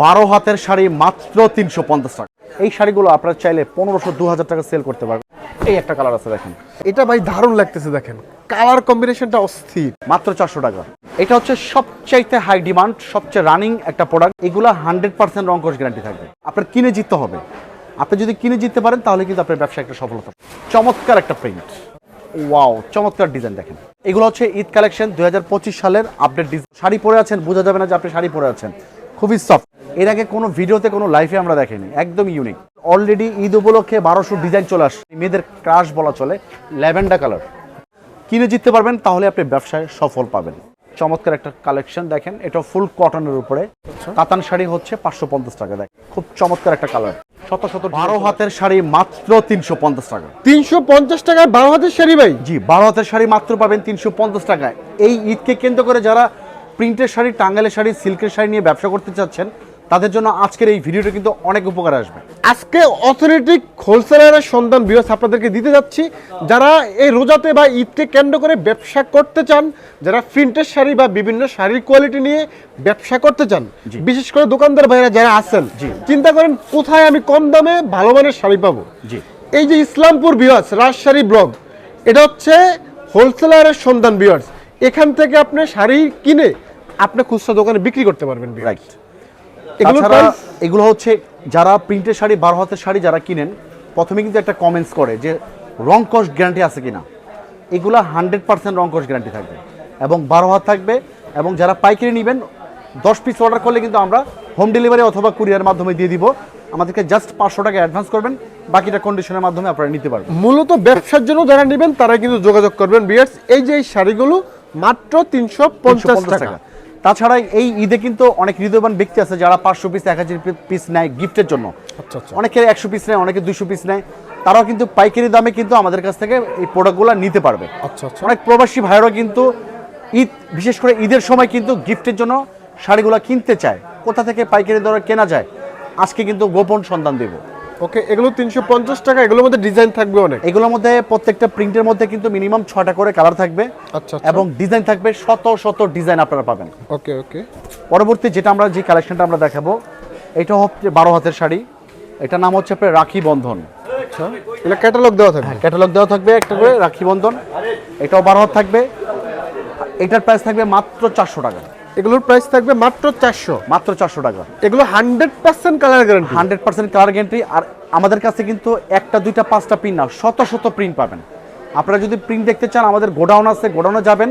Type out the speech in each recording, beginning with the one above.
বারো হাতের শাড়ি মাত্র তিনশো পঞ্চাশ টাকা। এই শাড়িগুলো আপনারা চাইলে পনেরোশো দু হাজার টাকা সেল করতে পারবেন। এই একটা কালার আছে দেখেন। এটা ভাই দারুণ লাগতেছে দেখেন। কালার কম্বিনেশনটা অস্থির। মাত্র চারশো টাকা। এটা হচ্ছে সবচাইতে হাই ডিমান্ড সবচেয়ে রানিং একটা প্রোডাক্ট এগুলো হান্ড্রেড পার্সেন্ট রঙ্কশ গ্যারান্টি থাকবে। আপনার কিনে জিততে হবে। আপনি যদি কিনে জিততে পারেন তাহলে কিন্তু আপনার ব্যবসা একটা সফলতা। চমৎকার একটা প্রিন্ট ওয়াও চমৎকার ডিজাইন দেখেন। এগুলো হচ্ছে ঈদ কালেকশন দুই হাজার পঁচিশ সালের আপডেট ডিজাইন শাড়ি পরে আছেন বোঝা যাবে না যে আপনি শাড়ি পরে আছেন। খুবই সফট এর আগে কোনো ভিডিওতে কোনো লাইফে আমরা দেখিনি। একদম ইউনিক অলরেডি ঈদ উপলক্ষে বারোশো ডিজাইন চলে আসে মেয়েদের ক্রাশ বলা চলে ল্যাভেন্ডার কালার কিনে জিততে পারবেন তাহলে আপনি ব্যবসায় সফল পাবেন। চমৎকার একটা কালেকশন দেখেন এটা ফুল কটনের উপরে। কাতান শাড়ি হচ্ছে পাঁচশো পঞ্চাশ টাকা দেখ খুব চমৎকার একটা কালার শত শত বারো হাতের শাড়ি মাত্র তিনশো পঞ্চাশ টাকা। তিনশো পঞ্চাশ টাকায় বারো হাতের শাড়ি ভাই? জি বারো হাতের শাড়ি মাত্র পাবেন তিনশো পঞ্চাশ টাকায়। এই ঈদকে কেন্দ্র করে যারা প্রিন্টের শাড়ি টাঙ্গালের শাড়ি সিল্কের শাড়ি নিয়ে ব্যবসা করতে চাচ্ছেন তাদের জন্য আজকের এই ভিডিওটা কিন্তু অনেক উপকার আসবে। আজকে অথরিটিক হোলসেলারের সন্ধান বিরস আপনাদেরকে দিতে যাচ্ছি। যারা এই রোজাতে বা ঈদকে কেন্দ্র করে ব্যবসা করতে চান যারা প্রিন্টের শাড়ি বা বিভিন্ন শাড়ির কোয়ালিটি নিয়ে ব্যবসা করতে চান। বিশেষ করে দোকানদার ভাইরা যারা আছেন চিন্তা করেন কোথায় আমি কম দামে ভালো মানের শাড়ি পাবো। এই যে ইসলামপুর বিয়ার্স রাজশাড়ি ব্লগ এটা হচ্ছে হোলসেলারের সন্ধান বিয়ার্স এখান থেকে আপনি শাড়ি কিনে আপনি খুচরা দোকানে বিক্রি করতে পারবেন রাইট তাছাড়া এগুলো হচ্ছে যারা প্রিন্টের শাড়ি বারো হাতের শাড়ি যারা কিনেন প্রথমে কিন্তু একটা কমেন্টস করে যে রং কস্ট গ্যারান্টি আছে কিনা? এগুলো হান্ড্রেড পার্সেন্ট রং কস্ট গ্যারান্টি থাকবে এবং বারো হাত থাকবে এবং যারা পাইকারি নেবেন দশ পিস অর্ডার করলে কিন্তু আমরা হোম ডেলিভারি অথবা কুরিয়ার মাধ্যমে দিয়ে দিব। আমাদেরকে জাস্ট পাঁচশো টাকা অ্যাডভান্স করবেন বাকিটা কন্ডিশনের মাধ্যমে আপনারা নিতে পারবেন। মূলত ব্যবসার জন্য যারা নেবেন তারা কিন্তু যোগাযোগ করবেন বিয়ার্স। এই যে এই শাড়িগুলো মাত্র তিনশো পঞ্চাশ টাকা। তাছাড়া এই ঈদে কিন্তু অনেক হৃদয়বান ব্যক্তি আছে যারা পাঁচশো পিস এক হাজার পিস নেয় গিফটের জন্য। আচ্ছা আচ্ছা। অনেকে একশো পিস নেয় অনেকে দুশো পিস নেয়। তারাও কিন্তু পাইকারি দামে কিন্তু আমাদের কাছ থেকে এই প্রোডাক্টগুলো নিতে পারবে। আচ্ছা আচ্ছা। অনেক প্রবাসী ভাইয়েরাও কিন্তু ঈদ বিশেষ করে ঈদের সময় কিন্তু গিফটের জন্য শাড়িগুলো কিনতে চায়। কোথা থেকে পাইকারি দরে কেনা যায়? আজকে কিন্তু গোপন সন্ধান দেব। ওকে এগুলো তিনশো পঞ্চাশ টাকা এগুলোর মধ্যে ডিজাইন থাকবে অনেক। এগুলোর মধ্যে প্রত্যেকটা প্রিন্টের মধ্যে কিন্তু মিনিমাম ছটা করে কালার থাকবে। আচ্ছা এবং ডিজাইন থাকবে শত শত ডিজাইন আপনারা পাবেন। ওকে ওকে। পরবর্তী যেটা আমরা যে কালেকশনটা আমরা দেখাবো এটা হচ্ছে বারো হাতের শাড়ি। এটার নাম হচ্ছে আপনার রাখি বন্ধন। আচ্ছা এটা ক্যাটালগ দেওয়া থাকবে? ক্যাটালগ দেওয়া থাকবে একটা করে রাখি বন্ধন। এটাও বারো হাত থাকবে। এটার প্রাইস থাকবে মাত্র চারশো টাকা। এগুলোর প্রাইস থাকবে মাত্র চারশো। মাত্র চারশো টাকা। এগুলো hundred percent colour guarantee hundred percent colour guarantee আর আমাদের কাছে কিন্তু একটা দুইটা পাঁচটা প্রিন্ট না শত শত প্রিন্ট পাবেন। আপনারা যদি প্রিন্ট দেখতে চান আমাদের গোডাউন আছে গোডাউনে যাবেন।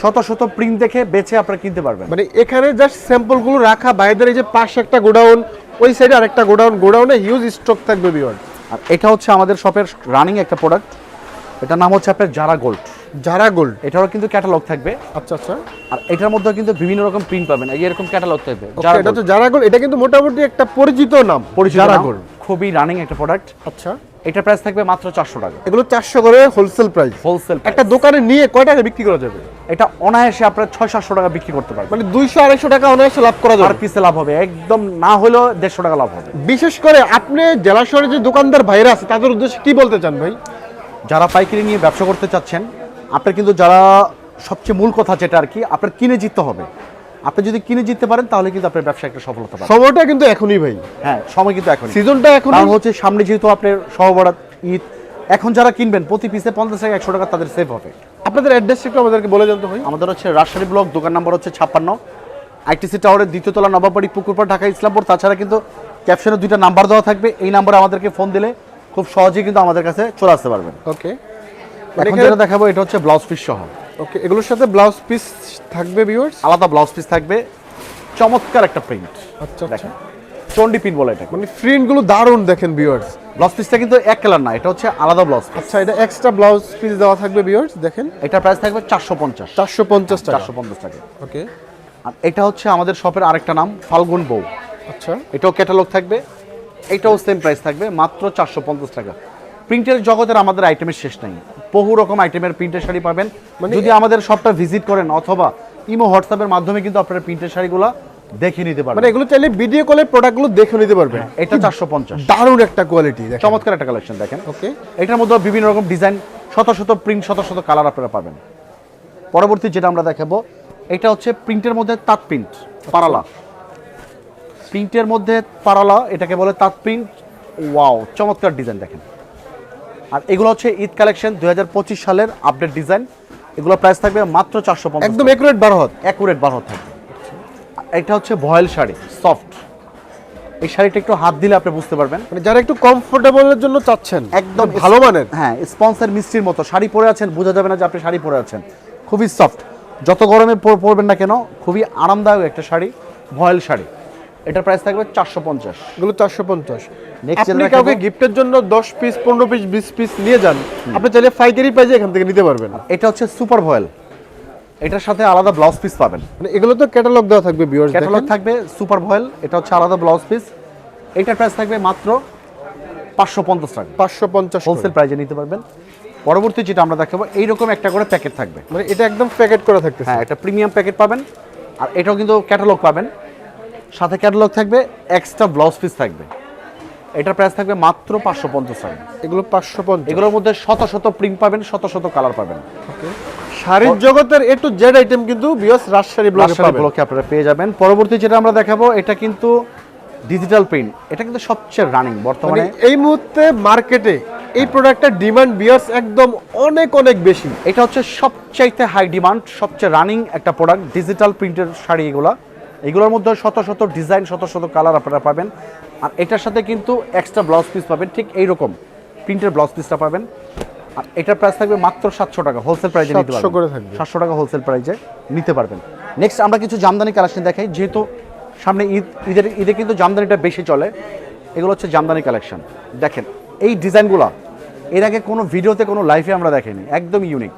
শত শত প্রিন্ট দেখে বেছে আপনারা কিনতে পারবেন। মানে এখানে জাস্ট স্যাম্পলগুলো রাখা বাইরের এই যে পাশে একটা গোডাউন ওই সাইডে আরেকটা গোডাউন গোডাউনে হিউজ স্টক থাকবে বিয়ার আর এটা হচ্ছে আমাদের শপের রানিং একটা প্রোডাক্ট এটার নাম হচ্ছে আপনার জারা গোল্ড যারা গোল্ড এটারও কিন্তু ক্যাটালগ থাকবে। আচ্ছা আচ্ছা। আর এটার মধ্যে কিন্তু বিভিন্ন রকম প্রিন্ট পাবেন। এই এরকম ক্যাটালগ থাকবে। এটা তো যারা গোল্ড এটা কিন্তু মোটামুটি একটা পরিচিত নাম পরিচিত যারা গোল্ড খুবই রানিং একটা প্রোডাক্ট আচ্ছা। এটার প্রাইস থাকবে মাত্র চারশো টাকা। এগুলো চারশো করে হোলসেল প্রাইস হোলসেল একটা দোকানে নিয়ে কয় টাকা বিক্রি করা যাবে? এটা অনায়াসে আপনার ছয় সাতশো টাকা বিক্রি করতে পারবেন। মানে দুইশো আড়াইশো টাকা অনায়াসে লাভ করা যাবে। আর পিসে লাভ হবে। একদম না হলেও দেড়শো টাকা লাভ হবে। বিশেষ করে আপনি জেলা শহরে যে দোকানদার ভাইরা আছে তাদের উদ্দেশ্যে কি বলতে চান ভাই? যারা পাইকারি নিয়ে ব্যবসা করতে চাচ্ছেন আপনার কিন্তু যারা সবচেয়ে মূল কথা যেটা আর কি আপনার কিনে জিততে হবে। আপনি যদি কিনে জিততে পারেন তাহলে কিন্তু আপনার ব্যবসা একটা সফলতা পাবেন। সময়টা কিন্তু এখনই ভাই। হ্যাঁ সময় কিন্তু এখন সিজনটা এখন হচ্ছে সামনে যেহেতু আপনার সহবরাত ঈদ এখন যারা কিনবেন প্রতি পিসে পঞ্চাশ টাকা একশো টাকা তাদের সেভ হবে। আপনাদের অ্যাড্রেস একটু আমাদেরকে বলে জানতে ভাই। আমাদের হচ্ছে রাজশাহী ব্লক দোকান নাম্বার হচ্ছে ছাপ্পান্ন। আইটিসি টাওয়ারের দ্বিতীয় তলা নবাবাড়ি পুকুরপাড় ঢাকা ইসলামপুর। তাছাড়া কিন্তু ক্যাপশনে দুইটা নাম্বার দেওয়া থাকবে। এই নাম্বারে আমাদেরকে ফোন দিলে খুব সহজেই কিন্তু আমাদের কাছে চলে আসতে পারবেন। ওকে এখন যেটা দেখাবো এটা হচ্ছে ব্লাউজ পিস সহ। ওকে এগুলোর সাথে ব্লাউজ পিস থাকবে ভিউয়ার্স আলাদা ব্লাউজ পিস থাকবে। চমৎকার একটা প্রিন্ট আচ্ছা আচ্ছা। চন্ডি পিন বলে এটাকে। মানে প্রিন্টগুলো দারুণ দেখেন ভিউয়ার্স ব্লাউজ পিসটা কিন্তু এক কালার না এটা হচ্ছে আলাদা ব্লাউজ আচ্ছা এটা এক্সট্রা ব্লাউজ পিস দেওয়া থাকবে ভিউয়ার্স দেখেন। এটার প্রাইস থাকবে চারশো পঞ্চাশ। চারশো পঞ্চাশ টাকা। চারশো পঞ্চাশ টাকা। ওকে আর এটা হচ্ছে আমাদের শপের আরেকটা নাম ফাল্গুন বউ আচ্ছা। এটাও ক্যাটালগ থাকবে। এটাও সেম প্রাইস থাকবে মাত্র চারশো পঞ্চাশ টাকা। প্রিন্টের জগতের আমাদের আইটেমের শেষ নাই। বহু রকম আইটেমের প্রিন্টের শাড়ি পাবেন। মানে যদি আমাদের শপটা ভিজিট করেন অথবা ইমো হোয়াটসঅ্যাপের মাধ্যমে কিন্তু আপনারা প্রিন্টের শাড়িগুলো দেখে নিতে পারবেন। মানে এগুলো চাইলে ভিডিও কলে প্রোডাক্টগুলো দেখে নিতে পারবেন। এটা চারশো পঞ্চাশ। দারুণ একটা কোয়ালিটি চমৎকার একটা কালেকশন দেখেন। ওকে এটার মধ্যে বিভিন্ন রকম ডিজাইন শত শত প্রিন্ট শত শত কালার আপনারা পাবেন। পরবর্তী যেটা আমরা দেখাবো এটা হচ্ছে প্রিন্টের মধ্যে তাঁত প্রিন্ট পারালা। প্রিন্টের মধ্যে পারালা এটাকে বলে তাঁত প্রিন্ট ওয়াও চমৎকার ডিজাইন দেখেন। আর এগুলো হচ্ছে ঈদ কালেকশন দুই হাজার পঁচিশ সালের আপডেট ডিজাইন এগুলো প্রাইস থাকবে মাত্র চারশো পঞ্চাশ একদম একুরেট বারো হাত অ্যাকুরেট বার থাকবে। এটা হচ্ছে ভয়েল শাড়ি সফট এই শাড়িটা একটু হাত দিলে আপনি বুঝতে পারবেন। মানে যারা একটু কমফোর্টেবলের জন্য চাচ্ছেন একদম ভালো মানের। হ্যাঁ স্পন্সর মিষ্টির মতো। শাড়ি পরে আছেন বোঝা যাবে না যে আপনি শাড়ি পরে আছেন। খুবই সফট যত গরমে পরবেন না কেন খুবই আরামদায়ক একটা শাড়ি ভয়েল শাড়ি। এটার প্রাইস থাকবে চারশো পঞ্চাশ। এগুলো চারশো পঞ্চাশ। আপনি কাউকে গিফটের জন্য দশ পিস পনেরো পিস বিশ পিস নিয়ে যান আপনি চাইলে পাইকারি প্রাইজে এখান থেকে নিতে পারবেন। এটা হচ্ছে সুপার ভয়েল। এটার সাথে আলাদা ব্লাউজ পিস পাবেন। মানে এগুলো তো ক্যাটালগ দেওয়া থাকবে ভিউয়ার্স ক্যাটালগ থাকবে সুপার ভয়েল এটা হচ্ছে আলাদা ব্লাউজ পিস এটার প্রাইস থাকবে মাত্র পাঁচশো পঞ্চাশ টাকা। পাঁচশো পঞ্চাশ হোলসেল প্রাইজে নিতে পারবেন। পরবর্তী যেটা আমরা দেখাবো এইরকম একটা করে প্যাকেট থাকবে। মানে এটা একদম প্যাকেট করা থাকতেছে। হ্যাঁ একটা প্রিমিয়াম প্যাকেট পাবেন। আর এটাও কিন্তু ক্যাটালগ পাবেন। সাথে ক্যাটালগ থাকবে এক্সট্রা ব্লাউজ পিস থাকবে। এটার প্রাইস থাকবে মাত্র পাঁচশো পঞ্চাশ টাকা। এগুলো পাঁচশো পঞ্চাশ। এগুলোর মধ্যে শত শত প্রিন্ট পাবেন শত শত কালার পাবেন। শাড়ির জগতের এ টু জেড আইটেম কিন্তু বিয়স ব্লগে ব্লকে আপনারা পেয়ে যাবেন। পরবর্তী যেটা আমরা দেখাবো এটা কিন্তু ডিজিটাল প্রিন্ট এটা কিন্তু সবচেয়ে রানিং মানে বর্তমানে এই মুহূর্তে মার্কেটে এই প্রোডাক্টটার ডিমান্ড বিয়ার্স একদম অনেক অনেক বেশি। এটা হচ্ছে সবচাইতে হাই ডিমান্ড সবচেয়ে রানিং একটা প্রোডাক্ট ডিজিটাল প্রিন্টের শাড়ি এগুলো। এগুলোর মধ্যে শত শত ডিজাইন শত শত কালার আপনারা পাবেন। আর এটার সাথে কিন্তু এক্সট্রা ব্লাউজ পিস পাবেন ঠিক এইরকম। প্রিন্টের ব্লাউজ পিসটা পাবেন। আর এটার প্রাইস থাকবে মাত্র সাতশো টাকা হোলসেল প্রাইজে নিতে 700 পারবেন। করে থাকবে। সাতশো টাকা হোলসেল প্রাইজে নিতে পারবেন। নেক্সট আমরা কিছু জামদানি কালেকশন দেখাই যেহেতু সামনে ঈদ ঈদের ঈদে কিন্তু জামদানিটা বেশি চলে। এগুলো হচ্ছে জামদানি কালেকশন দেখেন এই ডিজাইনগুলো এর আগে কোনো ভিডিওতে কোনো লাইফে আমরা দেখিনি একদম ইউনিক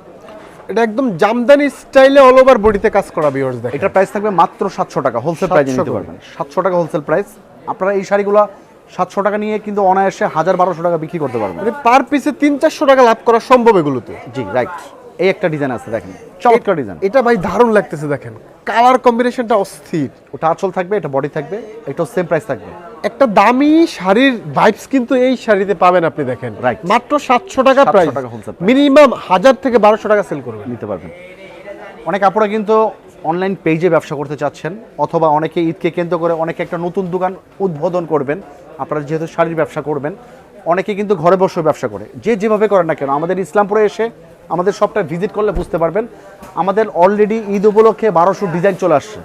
এটা একদম জামদানি স্টাইলে অল ওভার বডিতে কাজ করা বিয়ার্স দেখেন। এটার প্রাইস থাকবে মাত্র সাতশো টাকা হোলসেল 700 নিতে পারবেন। সাতশো টাকা হোলসেল প্রাইস আপনারা এই শাড়িগুলো সাতশো টাকা নিয়ে কিন্তু অনায়াসে হাজার বারোশো টাকা বিক্রি করতে পারবেন। মানে পার পিসে তিন চারশো টাকা লাভ করা সম্ভব এগুলোতে। জি রাইট এই একটা ডিজাইন আছে দেখেন। চমৎকার ডিজাইন এটা ভাই দারুণ লাগতেছে দেখেন। কালার কম্বিনেশনটা অস্থির। ওটা আঁচল থাকবে এটা বডি থাকবে এটাও সেম প্রাইস থাকবে। একটা দামি শাড়ির ভাইবস কিন্তু এই শাড়িতে পাবেন আপনি দেখেন. মাত্র সাতশো টাকা 700 প্রাইস। মিনিমাম হাজার থেকে বারোশো টাকা সেল করবেন। নিতে পারবেন। অনেক আপুরা কিন্তু অনলাইন পেজে ব্যবসা করতে চাচ্ছেন অথবা অনেকে ঈদকে কেন্দ্র করে অনেকে একটা নতুন দোকান উদ্বোধন করবেন আপনারা যেহেতু শাড়ির ব্যবসা করবেন অনেকে কিন্তু ঘরে বসে ব্যবসা করে। যে যেভাবে করেন না কেন আমাদের ইসলামপুরে এসে আমাদের সবটা ভিজিট করলে বুঝতে পারবেন আমাদের অলরেডি ঈদ উপলক্ষে বারোশো ডিজাইন চলে আসছে।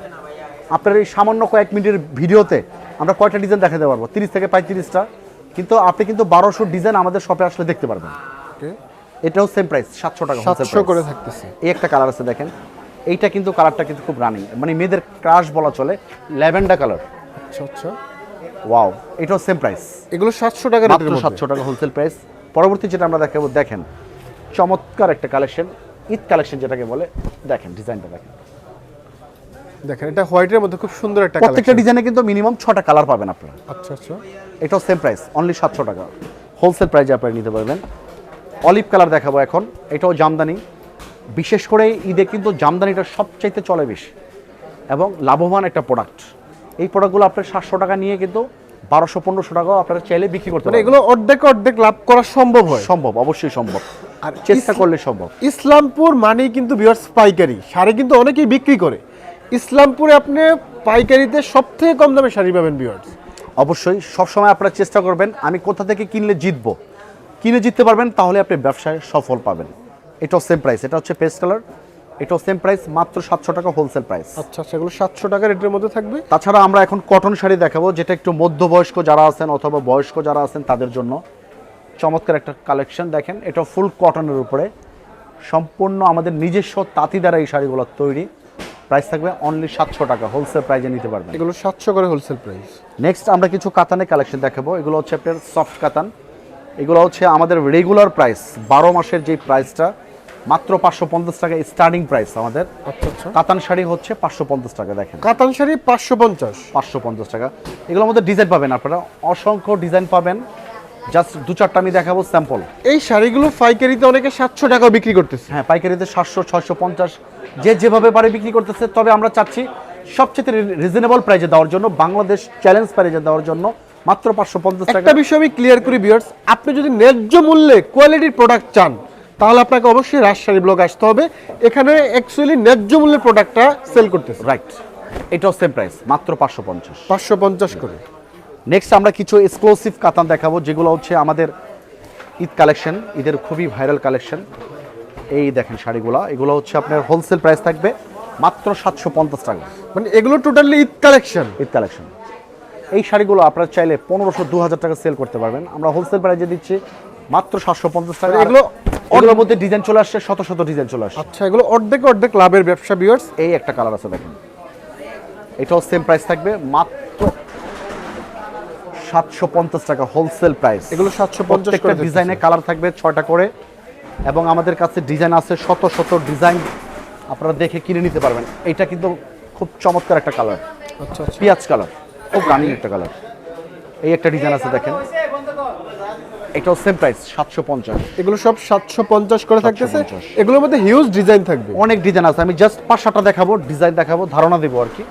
আপনার এই সামান্য কয়েক মিনিটের ভিডিওতে আমরা কয়টা ডিজাইন দেখাতে পারব? তিরিশ থেকে পঁয়ত্রিশটা। কিন্তু আপনি কিন্তু বারোশো ডিজাইন আমাদের শপে আসলে দেখতে পারবেন। এটাও সেম প্রাইস সাতশো টাকা সাতশো করে থাকতেছে। এই একটা কালার আছে দেখেন। এইটা কিন্তু কালারটা কিন্তু খুব রানিং মানে মেয়েদের ক্রাশ বলা চলে ল্যাভেন্ডার কালার আচ্ছা আচ্ছা। ওয়াও এটাও সেম প্রাইস এগুলো সাতশো টাকা মাত্র সাতশো টাকা হোলসেল প্রাইস পরবর্তী যেটা আমরা দেখাবো দেখেন। চমৎকার একটা কালেকশন ঈদ কালেকশন যেটাকে বলে দেখেন ডিজাইনটা দেখেন। দেখেন এটা হোয়াইটের মধ্যে খুব সুন্দর একটা প্রত্যেকটা ডিজাইনে কিন্তু মিনিমাম ছটা কালার পাবেন আপনারা। আচ্ছা আচ্ছা। এটাও সেম প্রাইস অনলি সাতশো টাকা। হোলসেল প্রাইসে আপনারা নিতে পারবেন। অলিভ কালার দেখাবো এখন এটাও জামদানি। বিশেষ করে ঈদে কিন্তু জামদানিটা সবচাইতে চলে বেশি। এবং লাভবান একটা প্রোডাক্ট এই প্রোডাক্টগুলো আপনার সাতশো টাকা নিয়ে কিন্তু বারোশো পনেরোশো টাকাও আপনারা চাইলে বিক্রি করতে মানে পারেন এগুলো অর্ধেক অর্ধেক লাভ করা সম্ভব হয়। সম্ভব অবশ্যই সম্ভব। আর আর চেষ্টা করলে সম্ভব। ইসলামপুর মানেই কিন্তু বিয়ার্স পাইকারি। সারে কিন্তু অনেকেই বিক্রি করে। ইসলামপুরে আপনি পাইকারিতে সব থেকে কম দামে শাড়ি পাবেন বিয়ার্স অবশ্যই সবসময় আপনারা চেষ্টা করবেন আমি কোথা থেকে কিনলে জিতবো। কিনে জিততে পারবেন তাহলে আপনি ব্যবসায় সফল পাবেন। এটাও সেম প্রাইস এটা হচ্ছে পেস্ট কালার এটাও সেম প্রাইস মাত্র সাতশো টাকা হোলসেল প্রাইস আচ্ছা সেগুলো সাতশো টাকা রেটের মধ্যে থাকবে? তাছাড়া আমরা এখন কটন শাড়ি দেখাবো যেটা একটু মধ্যবয়স্ক যারা আছেন অথবা বয়স্ক যারা আছেন তাদের জন্য। চমৎকার একটা কালেকশন দেখেন এটা ফুল কটনের উপরে। সম্পূর্ণ আমাদের নিজস্ব তাঁতি দ্বারা এই শাড়িগুলো তৈরি। প্রাইস থাকবে অনলি সাতশো টাকা হোলসেল প্রাইজে নিতে পারবেন। এগুলো সাতশো করে হোলসেল প্রাইস নেক্সট আমরা কিছু কাতানের কালেকশন দেখাবো। এগুলো হচ্ছে আপনার সফট কাতান। এগুলো হচ্ছে আমাদের রেগুলার প্রাইস বারো মাসের যে প্রাইসটা মাত্র পাঁচশো পঞ্চাশ টাকা স্টার্টিং প্রাইস আমাদের। আচ্ছা আচ্ছা। কাতান শাড়ি হচ্ছে পাঁচশো পঞ্চাশ টাকা দেখেন। কাতান শাড়ি পাঁচশো পঞ্চাশ। পাঁচশো পঞ্চাশ টাকা। এগুলোর মধ্যে ডিজাইন পাবেন আপনারা। অসংখ্য ডিজাইন পাবেন। জাস্ট দু চারটা আমি দেখাবো স্যাম্পল এই শাড়িগুলো পাইকারিতে অনেকে সাতশো টাকা বিক্রি করতেছে। হ্যাঁ পাইকারিতে সাতশো ছয়শো পঞ্চাশ যে যেভাবে পারে বিক্রি করতেছে তবে আমরা চাচ্ছি সবচেয়ে রিজনেবল প্রাইজে দেওয়ার জন্য বাংলাদেশ চ্যালেঞ্জ প্রাইজে দেওয়ার জন্য মাত্র পাঁচশো পঞ্চাশ টাকা। একটা বিষয় আমি ক্লিয়ার করি বিয়ার্স আপনি যদি ন্যায্য মূল্যে কোয়ালিটির প্রোডাক্ট চান তাহলে আপনাকে অবশ্যই রাজশাহী ব্লগ আসতে হবে। এখানে অ্যাকচুয়ালি ন্যায্য মূল্যের প্রোডাক্টটা সেল করতেছে। রাইট এটাও সেম প্রাইস মাত্র পাঁচশো পঞ্চাশ। পাঁচশো পঞ্চাশ করে। নেক্সট আমরা কিছু এক্সক্লুসিভ কাতান দেখাবো যেগুলো হচ্ছে আমাদের ঈদ কালেকশন ঈদের খুবই ভাইরাল কালেকশন এই দেখেন শাড়িগুলো এগুলো হচ্ছে আপনার হোলসেল প্রাইস থাকবে মাত্র সাতশো পঞ্চাশ টাকা। মানে এগুলো totally Eid collection Eid collection এই শাড়িগুলো আপনারা চাইলে পনেরোশো দু হাজার টাকা সেল করতে পারবেন। আমরা হোলসেল প্রাইসে দিচ্ছি মাত্র সাতশো পঞ্চাশ টাকা। মানে এগুলো- এগুলোর মধ্যে ডিজাইন চলে আসছে শত শত ডিজাইন চলে আসছে। আচ্ছা এগুলো অর্ধেক অর্ধেক লাভের ব্যবসা বিয়ার্স এই একটা কালার আছে দেখেন। এটাও সেম প্রাইস থাকবে মাত্র সাতশো পঞ্চাশ টাকা হোলসেল প্রাইস এগুলো 750 করে প্রত্যেকটা ডিজাইনে কালার থাকবে ছয়টা করে। এবং আমাদের কাছে ডিজাইন আছে শত শত ডিজাইন আপনারা দেখে কিনে নিতে পারবেন। এটা কিন্তু খুব চমৎকার একটা কালার আচ্ছা আচ্ছা। পিঁয়াজ কালার খুব রানিং একটা কালার এই একটা ডিজাইন আছে দেখেন। এটাও সেম প্রাইস সাতশো পঞ্চাশ। এগুলো সব সাতশো পঞ্চাশ করে থাকতেছে। 750 এগুলোর মধ্যে হিউজ ডিজাইন থাকবে। অনেক ডিজাইন আছে। আমি জাস্ট পাঁচ সাতটা দেখাবো ডিজাইন দেখাবো ধারণা দেবো আর কি।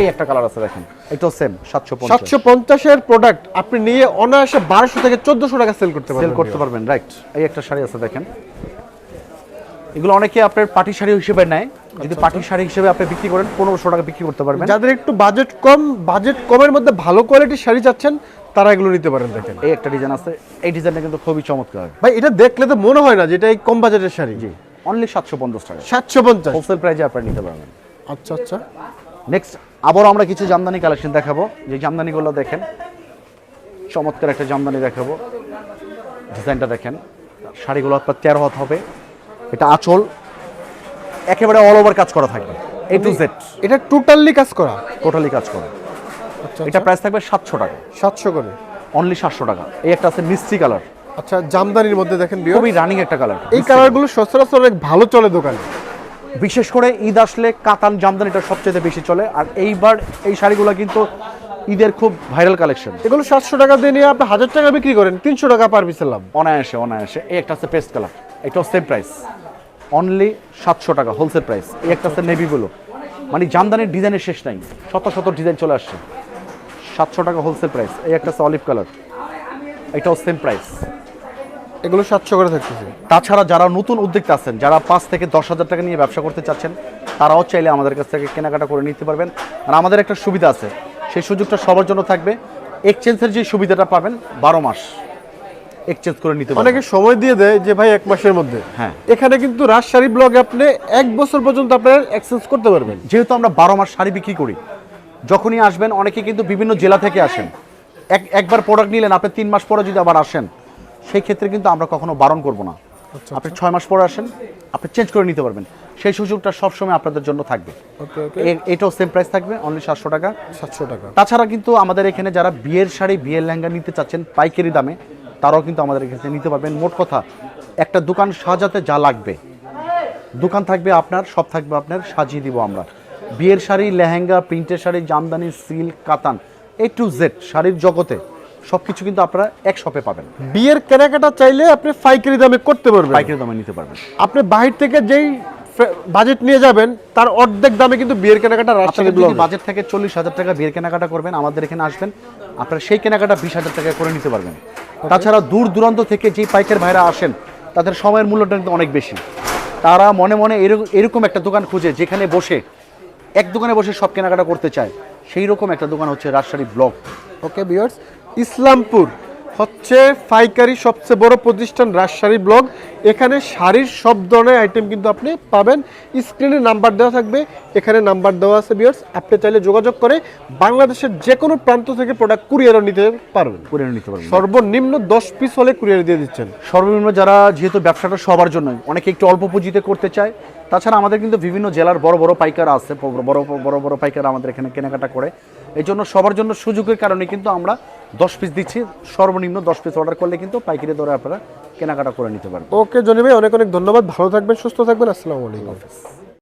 এই একটা কালার আছে দেখেন। এটাও সেম সাতশো সাতশো পঞ্চাশের প্রোডাক্ট আপনি নিয়ে অনায়াসে বারোশো থেকে চোদ্দশো টাকা সেল করতে সেল পারবেন করতে পারবেন রাইট এই একটা শাড়ি আছে দেখেন। এগুলো অনেকে আপনার পাটি শাড়ি হিসেবে নেয়। যদি পাটি শাড়ি হিসেবে আপনি বিক্রি করেন পনেরোশো টাকা বিক্রি করতে পারবেন। যাদের একটু বাজেট কম বাজেট কমের মধ্যে ভালো কোয়ালিটির শাড়ি চাচ্ছেন তারা এগুলো নিতে পারেন দেখেন। এই একটা ডিজাইন আছে। এই ডিজাইনটা কিন্তু খুবই চমৎকার। ভাই এটা দেখলে তো মনে হয় না যে এটা এই কম বাজেটের শাড়ি। জি অনলি সাতশো পঞ্চাশ টাকা। সাতশো পঞ্চাশ। হোলসেল প্রাইজে আপনারা নিতে পারবেন। আচ্ছা আচ্ছা। নেক্সট আবারও আমরা কিছু জামদানি কালেকশন দেখাবো। যে জামদানিগুলো দেখেন চমৎকার একটা জামদানি দেখাবো। ডিজাইনটা দেখেন শাড়িগুলো আপনার তেরো হাত হবে। এটা আঁচল একেবারে অল ওভার কাজ করা থাকবে এ টু জেড এটা টোটালি কাজ করা? টোটালি কাজ করা। আচ্ছা এটা প্রাইস থাকবে সাতশো টাকা। সাতশো করে? অনলি সাতশো টাকা। এই একটা আছে মিষ্টি কালার আচ্ছা জামদানির মধ্যে দেখেন খুবই রানিং একটা কালার এই কালারগুলো সচরাচর অনেক ভালো চলে দোকানে। বিশেষ করে ঈদ আসলে কাতান জামদানিটা সবচেয়ে বেশি চলে। আর এইবার এই শাড়িগুলো কিন্তু ঈদের খুব ভাইরাল কালেকশন এগুলো সাতশো টাকা দিয়ে নিয়ে আপনি হাজার টাকা বিক্রি করেন তিনশো টাকা পার পিসের লাভ। অনায়াসে অনায়াসে। এই একটা আছে পেস্ট কালার এটাও সেম প্রাইস অনলি সাতশো টাকা হোলসেল প্রাইস এই একটা আছে নেভি ব্লু মানে জামদানির ডিজাইনের শেষ নাই। শত শত ডিজাইন চলে আসছে। সাতশো টাকা হোলসেল প্রাইস এই একটা আছে অলিভ কালার এটাও সেম প্রাইস এগুলো সাতশো করে থাকতেছে। তাছাড়া যারা নতুন উদ্যোক্তা আছেন যারা পাঁচ থেকে দশ হাজার টাকা নিয়ে ব্যবসা করতে চাচ্ছেন তারাও চাইলে আমাদের কাছ থেকে কেনাকাটা করে নিতে পারবেন। আর আমাদের একটা সুবিধা আছে সেই সুযোগটা সবার জন্য থাকবে। এক্সচেঞ্জের যে সুবিধাটা পাবেন বারো মাস এক্সচেঞ্জ করে নিতে অনেকে সময় দিয়ে দেয় যে ভাই এক মাসের মধ্যে। হ্যাঁ। এখানে কিন্তু রাজশাহী ব্লগে আপনি এক বছর পর্যন্ত আপনার এক্সচেঞ্জ করতে পারবেন। যেহেতু আমরা বারো মাস শাড়ি বিক্রি করি যখনই আসবেন অনেকে কিন্তু বিভিন্ন জেলা থেকে আসেন। এক একবার প্রোডাক্ট নিলেন আপনি তিন মাস পরে যদি আবার আসেন সেই ক্ষেত্রে কিন্তু আমরা কখনো বারণ করব না। আপনি ছয় মাস পরে আসেন আপনি চেঞ্জ করে নিতে পারবেন। সেই সুযোগটা সবসময় আপনাদের জন্য থাকবে। এটাও সেম প্রাইস থাকবে অনলি সাতশো টাকা। সাতশো টাকা। তাছাড়া কিন্তু আমাদের এখানে যারা বিয়ের শাড়ি বিয়ের লেহেঙ্গা নিতে চাচ্ছেন পাইকারি দামে তারাও কিন্তু আমাদের এখানে নিতে পারবেন। মোট কথা একটা দোকান সাজাতে যা লাগবে দোকান থাকবে আপনার সব থাকবে আপনার সাজিয়ে দিব আমরা। বিয়ের শাড়ি লেহেঙ্গা প্রিন্টের শাড়ি জামদানি সিল্ক কাতান এ টু জেড শাড়ির জগতে সব কিছু কিন্তু আপনারা এক শপে পাবেন। বিয়ের কেনাকাটা চাইলে আপনি পাইকারি দামে করতে পারবেন। পাইকারি দামে নিতে পারবেন। আপনি বাহির থেকে যেই বাজেট নিয়ে যাবেন তার অর্ধেক দামে কিন্তু বিয়ের কেনাকাটা রাজশাহী বাজেট থেকে চল্লিশ হাজার টাকা বিয়ের কেনাকাটা করবেন আমাদের এখানে আসবেন আপনারা সেই কেনাকাটা বিশ হাজার টাকা করে নিতে পারবেন। তাছাড়া দূর দূরান্ত থেকে যেই পাইকার ভাইরা আসেন তাদের সময়ের মূল্যটা কিন্তু অনেক বেশি। তারা মনে মনে এরকম এরকম একটা দোকান খুঁজে যেখানে বসে এক দোকানে বসে সব কেনাকাটা করতে চায় সেই রকম একটা দোকান হচ্ছে Rajshahi block. Okay viewers Islampur হচ্ছে পাইকারি সবচেয়ে বড় প্রতিষ্ঠান রাজশাহী ব্লগ। এখানে শাড়ির সব ধরনের আইটেম কিন্তু আপনি পাবেন। স্ক্রিনে নাম্বার দেওয়া থাকবে। এখানে নাম্বার দেওয়া আছে বিয়ার্স আপনি চাইলে যোগাযোগ করে বাংলাদেশের যে কোনো প্রান্ত থেকে প্রোডাক্ট কুরিয়ারও নিতে পারবেন। কুরিয়ার নিতে পারবেন। সর্বনিম্ন দশ পিস হলে কুরিয়ার দিয়ে দিচ্ছেন। সর্বনিম্ন যারা যেহেতু ব্যবসাটা সবার জন্যই অনেকে একটু অল্প পুঁজিতে করতে চায়। তাছাড়া আমাদের কিন্তু বিভিন্ন জেলার বড় বড় পাইকার আছে বড় বড় বড় বড় পাইকার আমাদের এখানে কেনাকাটা করে। এই জন্য সবার জন্য সুযোগের কারণে কিন্তু আমরা দশ পিস দিচ্ছি। সর্বনিম্ন দশ পিস অর্ডার করলে কিন্তু পাইকারি দরে আপনারা কেনাকাটা করে নিতে পারবেন। ওকে জনি ভাই অনেক অনেক ধন্যবাদ। ভালো থাকবেন সুস্থ থাকবেন। আসসালামু আলাইকুম।